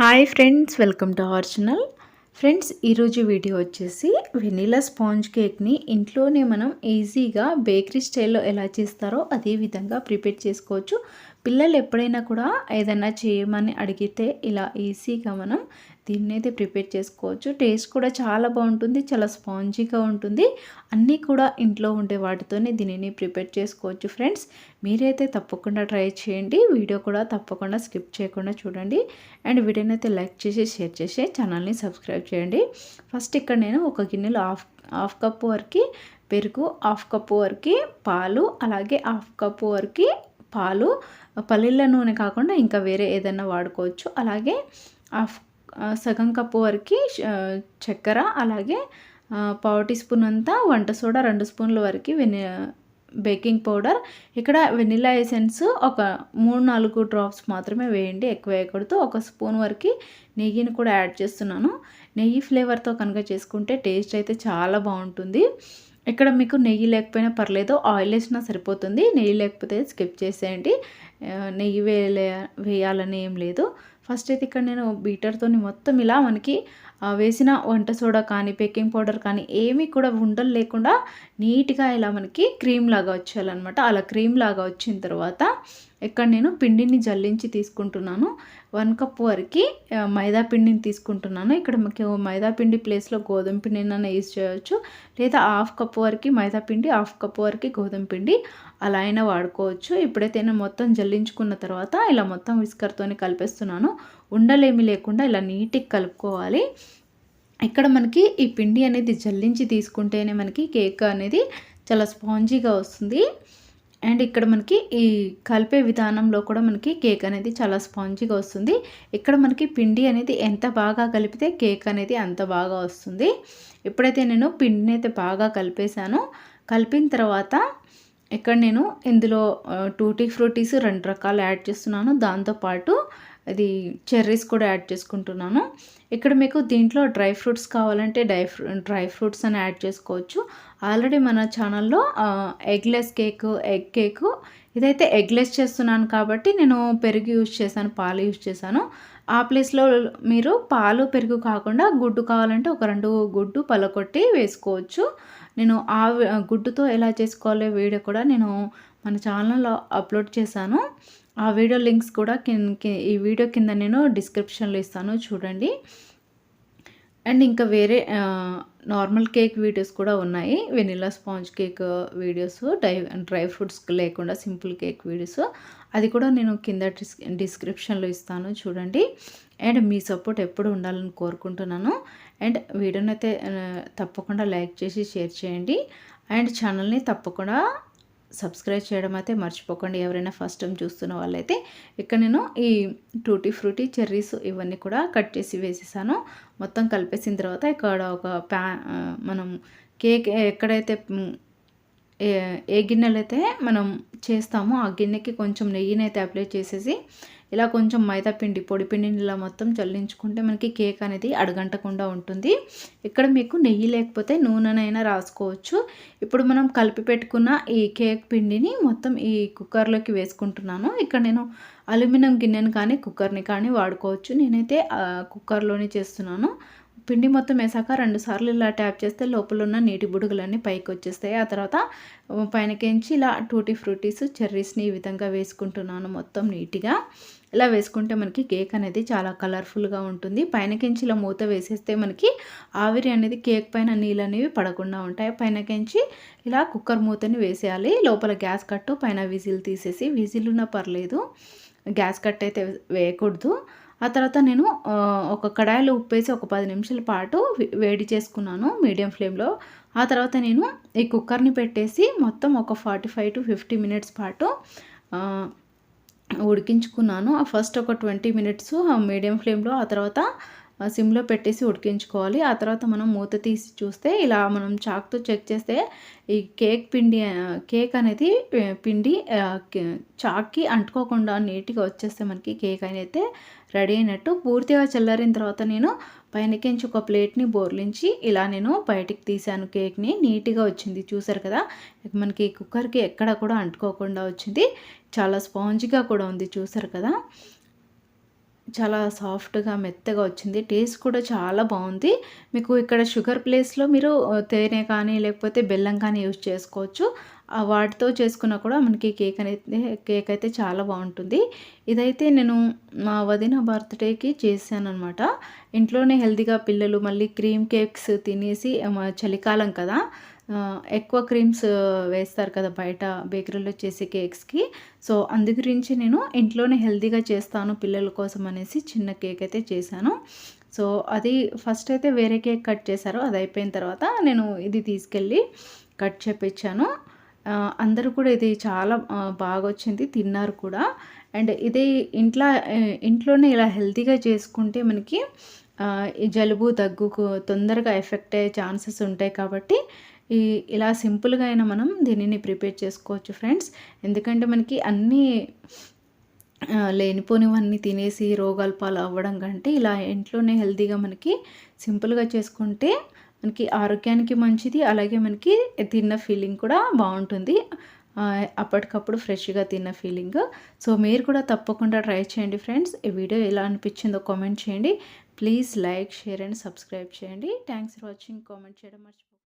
Hi friends welcome to our channel. Friends ఈరోజు video వచ్చేసి vanilla sponge కేక్ని ఇంట్లోనే మనం ఈజీగా బేకరీ స్టైల్లో ఎలా చేస్తారో అదే విధంగా ప్రిపేర్ చేసుకోవచ్చు. పిల్లలు ఎప్పుడైనా కూడా ఏదైనా చేయమని అడిగితే ఇలా ఈజీగా మనం దీన్ని అయితే ప్రిపేర్ చేసుకోవచ్చు. టేస్ట్ కూడా చాలా బాగుంటుంది. చాలా స్పాంజీగా ఉంటుంది. అన్నీ కూడా ఇంట్లో ఉండే వాటితోనే దీనిని ప్రిపేర్ చేసుకోవచ్చు ఫ్రెండ్స్. మీరైతే తప్పకుండా ట్రై చేయండి. వీడియో కూడా తప్పకుండా స్కిప్ చేయకుండా చూడండి. అండ్ వీడియోని అయితే లైక్ చేసి షేర్ చేసి ఛానల్ని సబ్స్క్రైబ్ చేయండి. ఫస్ట్ ఇక్కడ నేను ఒక గిన్నెలో హాఫ్ హాఫ్ కప్ వరకు పెరుగు హాఫ్ కప్ వరకు పాలు అలాగే హాఫ్ కప్ వరకు పాలు పల్లీల నూనె కాకుండా ఇంకా వేరే ఏదైనా వాడుకోవచ్చు. అలాగే హాఫ్ సగం కప్పు వరకు చక్కెర అలాగే పావు టీ స్పూన్ అంతా వంట సోడా రెండు స్పూన్ల వరకు వెని బేకింగ్ పౌడర్. ఇక్కడ వెనిలా ఎసెన్స్ ఒక మూడు నాలుగు డ్రాప్స్ మాత్రమే వేయండి ఎక్కువ వేయకూడదు. ఒక స్పూన్ వరకు నెయ్యిని కూడా యాడ్ చేస్తున్నాను. నెయ్యి ఫ్లేవర్తో కనుక చేసుకుంటే టేస్ట్ అయితే చాలా బాగుంటుంది. ఇక్కడ మీకు నెయ్యి లేకపోయినా పర్లేదు ఆయిల్ వేసినా సరిపోతుంది. నెయ్యి లేకపోతే స్కిప్ చేసేయండి. నెయ్యి వేయలే వేయాలని ఏం లేదు. ఫస్ట్ అయితే ఇక్కడ నేను బీటర్తో మొత్తం ఇలా మనకి వేసిన వంట సోడా కానీ బేకింగ్ పౌడర్ కానీ ఏమీ కూడా ఉండలు లేకుండా నీట్గా ఇలా మనకి క్రీమ్ లాగా వచ్చేయాలన్నమాట. అలా క్రీమ్ లాగా వచ్చిన తర్వాత ఇక్కడ నేను పిండిని జల్లించి తీసుకుంటున్నాను. వన్ కప్ వరకు మైదా పిండిని తీసుకుంటున్నాను. ఇక్కడ మనకి మైదా పిండి ప్లేస్లో గోధుమ పిండినైనా యూజ్ చేయవచ్చు లేదా హాఫ్ కప్ వరకు మైదా పిండి హాఫ్ కప్ వరకు గోధుమ పిండి. అలా అయినా వాడుకోవచ్చు. ఇప్పుడైతే నేను మొత్తం జల్లించుకున్న తర్వాత ఇలా మొత్తం విస్కర్తోనే కలిపేస్తున్నాను ఉండలేమి లేకుండా ఇలా నీట్గా కలుపుకోవాలి. ఇక్కడ మనకి ఈ పిండి అనేది జల్లించి తీసుకుంటేనే మనకి కేక్ అనేది చాలా స్పాంజీగా వస్తుంది. అండ్ ఇక్కడ మనకి ఈ కలిపే విధానంలో కూడా మనకి కేక్ అనేది చాలా స్పాంజీగా వస్తుంది. ఇక్కడ మనకి పిండి అనేది ఎంత బాగా కలిపితే కేక్ అనేది అంత బాగా వస్తుంది. ఎప్పుడైతే నేను పిండిని అయితే బాగా కలిపేశాను కలిపిన తర్వాత ఇక్కడ నేను ఇందులో టూటీ ఫ్రూటీస్ రెండు రకాలు యాడ్ చేస్తున్నాను. దాంతోపాటు అది చెర్రీస్ కూడా యాడ్ చేసుకుంటున్నాను. ఇక్కడ మీకు దీంట్లో డ్రై ఫ్రూట్స్ కావాలంటే డ్రై డ్రై ఫ్రూట్స్ అని యాడ్ చేసుకోవచ్చు. ఆల్రెడీ మన ఛానల్లో ఎగ్లెస్ కేక్ ఎగ్ కేక్ ఇదైతే ఎగ్లెస్ చేస్తున్నాను కాబట్టి నేను పెరుగు యూజ్ చేశాను పాలు యూజ్ చేశాను. ఆ ప్లేస్లో మీరు పాలు పెరుగు కాకుండా గుడ్డు కావాలంటే ఒక రెండు గుడ్డు పలకొట్టి వేసుకోవచ్చు. నేను ఆ గుడ్డుతో ఎలా చేసుకోవాలో వీడియో కూడా నేను మన ఛానల్లో అప్లోడ్ చేశాను. ఆ వీడియో లింక్స్ కూడా ఈ వీడియో కింద నేను డిస్క్రిప్షన్లో ఇస్తాను. చూడండి. అండ్ ఇంకా వేరే నార్మల్ కేక్ వీడియోస్ కూడా ఉన్నాయి. Vanilla sponge cake videos die dry fruits లేకుండా సింపుల్ కేక్ వీడియోస్. అది కూడా నేను కింద డిస్క్రిప్షన్లో ఇస్తాను చూడండి. అండ్ మీ సపోర్ట్ ఎప్పుడు ఉండాలని కోరుకుంటున్నాను. అండ్ వీడియోనైతే తప్పకుండా లైక్ చేసి షేర్ చేయండి. అండ్ ఛానల్ని తప్పకుండా సబ్స్క్రైబ్ చేయడం అయితే మర్చిపోకండి. ఎవరైనా ఫస్ట్ టైం చూస్తున్న వాళ్ళైతే ఇక్కడ నేను ఈ టూటీ ఫ్రూటీ చెర్రీస్ ఇవన్నీ కూడా కట్ చేసి వేసేసాను. మొత్తం కలిపేసిన తర్వాత ఇక్కడ ఒక ప్యా మనం కేక్ ఎక్కడైతే ఏ గిన్నెలు అయితే మనం చేస్తామో ఆ గిన్నెకి కొంచెం నెయ్యిని అయితే అప్లై చేసేసి ఇలా కొంచెం మైదా పిండి పొడి పిండిని ఇలా మొత్తం చల్లించుకుంటే మనకి కేక్ అనేది అడగంటకుండా ఉంటుంది. ఇక్కడ మీకు నెయ్యి లేకపోతే నూనెనైనా రాసుకోవచ్చు. ఇప్పుడు మనం కలిపి పెట్టుకున్న ఈ కేక్ పిండిని మొత్తం ఈ కుక్కర్లోకి వేసుకుంటున్నాను. ఇక్కడ నేను అల్యూమినియం గిన్నెను కానీ కుక్కర్ని కానీ వాడుకోవచ్చు. నేనైతే కుక్కర్లోనే చేస్తున్నాను. పిండి మొత్తం వేసాక రెండు సార్లు ఇలా ట్యాప్ చేస్తే లోపల ఉన్న నీటి బుడుగులన్నీ పైకి వచ్చేస్తాయి. ఆ తర్వాత పైనకించి ఇలా టూటీ ఫ్రూటీస్ చెర్రీస్ని ఈ విధంగా వేసుకుంటున్నాను మొత్తం నీట్గా. ఇలా వేసుకుంటే మనకి కేక్ అనేది చాలా కలర్ఫుల్గా ఉంటుంది. పైనకించి ఇలా మూత వేసేస్తే మనకి ఆవిరి అనేది కేక్ పైన నీళ్ళు అనేవి పడకుండా ఉంటాయి. పైనకించి ఇలా కుక్కర్ మూతని వేసేయాలి. లోపల గ్యాస్ కట్టు పైన విజిల్ తీసేసి విజిల్ ఉన్న పర్లేదు గ్యాస్ కట్ అయితే వేయకూడదు. ఆ తర్వాత నేను ఒక కడాయిలో ఉప్పేసి ఒక పది నిమిషాల పాటు వేడి చేసుకున్నాను మీడియం ఫ్లేమ్లో. ఆ తర్వాత నేను ఈ కుక్కర్ని పెట్టేసి మొత్తం ఒక forty five to fifty minutes పాటు ఉడికించుకున్నాను. ఫస్ట్ ఒక ట్వంటీ మినిట్స్ మీడియం ఫ్లేమ్లో ఆ తర్వాత సిమ్లో పెట్టేసి ఉడికించుకోవాలి. ఆ తర్వాత మనం మూత తీసి చూస్తే ఇలా మనం చాక్తో చెక్ చేస్తే ఈ కేక్ పిండి కేక్ అనేది పిండి చాక్కి అంటుకోకుండా నీట్గా వచ్చేస్తే మనకి కేక్ అయితే రెడీ అయినట్టు. పూర్తిగా చల్లారిన తర్వాత నేను పైనకించి ఒక ప్లేట్ని బోర్లించి ఇలా నేను బయటికి తీసాను కేక్ని. నీట్గా వచ్చింది. చూసారు కదా? మనకి కుక్కర్కి ఎక్కడ కూడా అంటుకోకుండా వచ్చింది. చాలా స్పాంజ్గా కూడా ఉంది. చూసారు కదా? చాలా సాఫ్ట్గా మెత్తగా వచ్చింది. టేస్ట్ కూడా చాలా బాగుంది. మీకు ఇక్కడ షుగర్ ప్లేస్లో మీరు తేనె కానీ లేకపోతే బెల్లం కానీ యూజ్ చేసుకోవచ్చు. వాటితో చేసుకున్నా కూడా మనకి కేక్ అనేది కేక్ అయితే చాలా బాగుంటుంది. ఇదైతే నేను మా వదిన బర్త్డేకి చేశాను అనమాట ఇంట్లోనే హెల్తీగా పిల్లలు మళ్ళీ క్రీమ్ కేక్స్ తినేసి చలికాలం కదా. ఎక్కువ క్రీమ్స్ వేస్తారు కదా బయట బేకరీలో చేసే కేక్స్కి. సో అందు గురించి నేను ఇంట్లోనే హెల్తీగా చేస్తాను పిల్లల కోసం అనేసి చిన్న కేక్ అయితే చేశాను. సో అది ఫస్ట్ అయితే వేరే కేక్ కట్ చేశారు. అది అయిపోయిన తర్వాత నేను ఇది తీసుకెళ్ళి కట్ చేపించాను అందరూ కూడా ఇది చాలా బాగా వచ్చింది తిన్నారు కూడా. అండ్ ఇది ఇంట్లో ఇంట్లోనే ఇలా హెల్తీగా చేసుకుంటే మనకి జలుబు దగ్గుకు తొందరగా ఎఫెక్ట్ అయ్యే ఛాన్సెస్ ఉంటాయి కాబట్టి ఈ ఇలా సింపుల్గా అయినా మనం దీనిని ప్రిపేర్ చేసుకోవచ్చు ఫ్రెండ్స్. ఎందుకంటే మనకి అన్నీ లేనిపోనివన్నీ తినేసి రోగాల పాలు అవ్వడం కంటే ఇలా ఇంట్లోనే హెల్తీగా మనకి సింపుల్గా చేసుకుంటే మనకి ఆరోగ్యానికి మంచిది అలాగే మనకి తిన్న ఫీలింగ్ కూడా బాగుంటుంది. అప్పటికప్పుడు ఫ్రెష్గా తిన్న ఫీలింగ్. సో మీరు కూడా తప్పకుండా ట్రై చేయండి ఫ్రెండ్స్. ఈ వీడియో ఎలా అనిపించిందో కామెంట్ చేయండి. Please like share and subscribe చేయండి. Thanks for watching. కామెంట్ చేయడం మర్చిపోయి